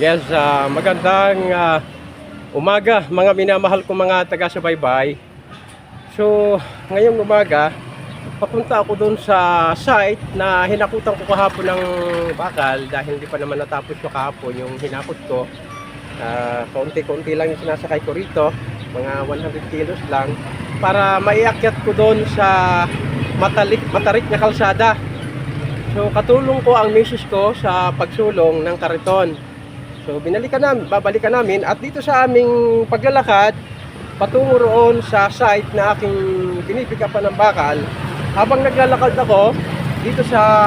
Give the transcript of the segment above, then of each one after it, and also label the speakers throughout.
Speaker 1: Yes, ah, magandang ah, umaga mga minamahal ko mga taga-subaybay. So, ngayong umaga, papunta ako doon sa site na hinakutan ko kahapon ng bakal dahil hindi pa naman natapos ko kahapon yung hinakot ko. Ah, kaunti-kaunti lang yung sinasakay ko rito, mga 100 kilos lang, para maiakyat ko doon sa matalik, matarik na kalsada. So katulong ko ang misis ko sa pagsulong ng kariton. So binalikan namin, babalikan namin at dito sa aming paglalakad patungo roon sa site na aking pinipikapan ng bakal. Habang naglalakad ako dito sa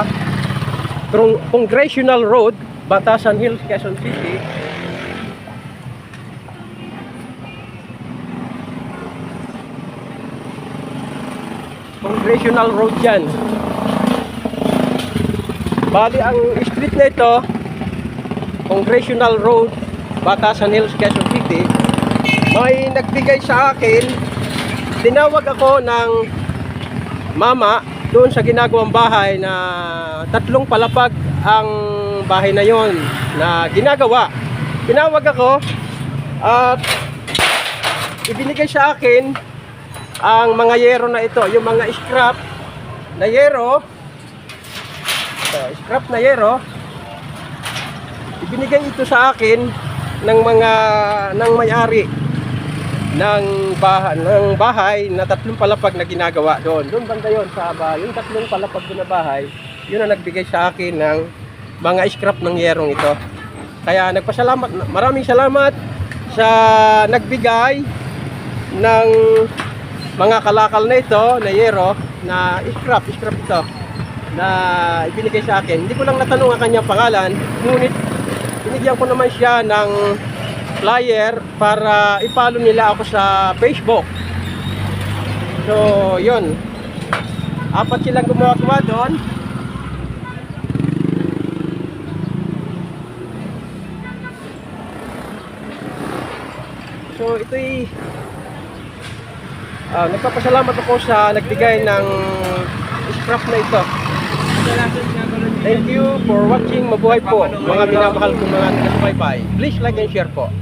Speaker 1: Cong- Congressional Road, Batasan Hills, Quezon City. Congressional Road yan. Bali, ang street na ito, Congressional Road, Batasan Hills, Quezon City, may nagbigay sa akin, tinawag ako ng mama doon sa ginagawang bahay na tatlong palapag ang bahay na yon na ginagawa. Tinawag ako at ibinigay sa akin ang mga yero na ito, yung mga scrap na yero, scrap na yero, ibinigay ito sa akin ng mga ng may-ari ng bahay, ng bahay na tatlong palapag na ginagawa doon. Doon banda yon sa bahay. Yung tatlong palapag na bahay, yun ang nagbigay sa akin ng mga scrap ng yerong ito. Kaya nagpasalamat, maraming salamat sa nagbigay ng mga kalakal na ito na yero na scrap, scrap ito na ibinigay sa akin. Hindi ko lang natanong ang kanyang pangalan, ngunit binigyan ko naman siya ng flyer para ipalo nila ako sa Facebook. So, yun. Apat silang gumawa doon. So, ito'y Ah, nagpapasalamat ako sa nagbigay ng scrap na ito. Thank you for watching. Mabuhay po mga minamahal kong mga taga-subaybay. Please like and share po.